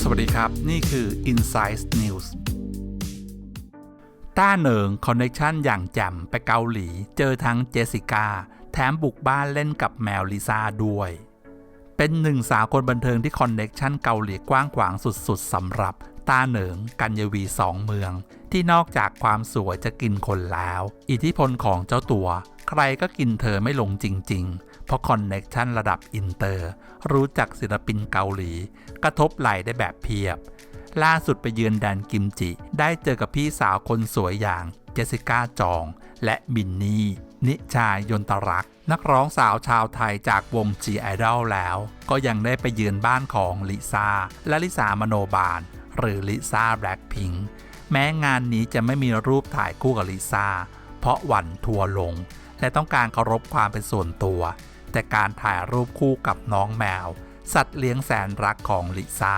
สวัสดีครับ นี่คือ Insight News ต้าเหนิงคอนเนคชั่นอย่างแจ่มไปเกาหลี เจอทั้งเจสสิก้า แถมบุกบ้านเล่นกับแมวลิซ่าด้วย เป็นหนึ่งสาวคนบันเทิงที่คอนเนคชั่นเกาหลีกว้างขวางสุดๆสำหรับตาเหนิงกัญญวีสองเมือง ที่นอกจากความสวยจะกินคนแล้ว อิทธิพลของเจ้าตัว ใครก็กินเธอไม่ลงจริง ๆ เพราะคอนเนคชั่นระดับอินเตอร์ รู้จักศิลปินเกาหลี กระทบไหลได้แบบเพียบ ล่าสุดไปเยือนแดนกิมจิ ได้เจอกับพี่สาวคนสวยอย่างเจสสิก้าจอง และบินนี่ นิชายยนตรัก นักร้องสาวชาวไทยจากวง G Idol แล้ว ก็ยังได้ไปเยือนบ้านของลิซ่าและลิซามโนบาล หรือลิซ่าแบล็คพิงค์แม้งานนี้จะไม่มีรูปถ่ายคู่กับลิซ่าเพราะหวั่นทัวลง และต้องการเคารพความเป็นส่วนตัว แต่การถ่ายรูปคู่กับน้องแมว สัตว์เลี้ยงแสนรักของลิซ่า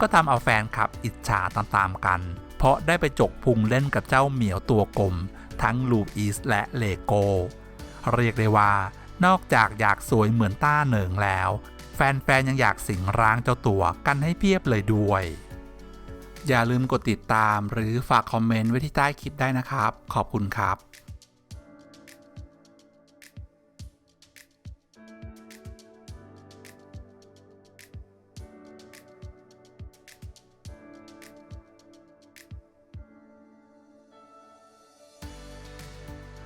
ก็ทำเอาแฟนคลับอิจฉาตามๆกัน เพราะได้ไปจกพุงเล่นกับเจ้าเหมียวตัวกลม ทั้งลูอีสและเลโก้เรียกได้ว่า นอกจากอยากสวยเหมือนต้าเหนิงแล้ว แฟนๆยังอยากสิงร้างเจ้าตัวกันให้เพียบเลยด้วย อย่าลืมกดติดตามหรือฝากคอมเมนต์ไว้ที่ใต้คลิปได้นะครับ ขอบคุณครับ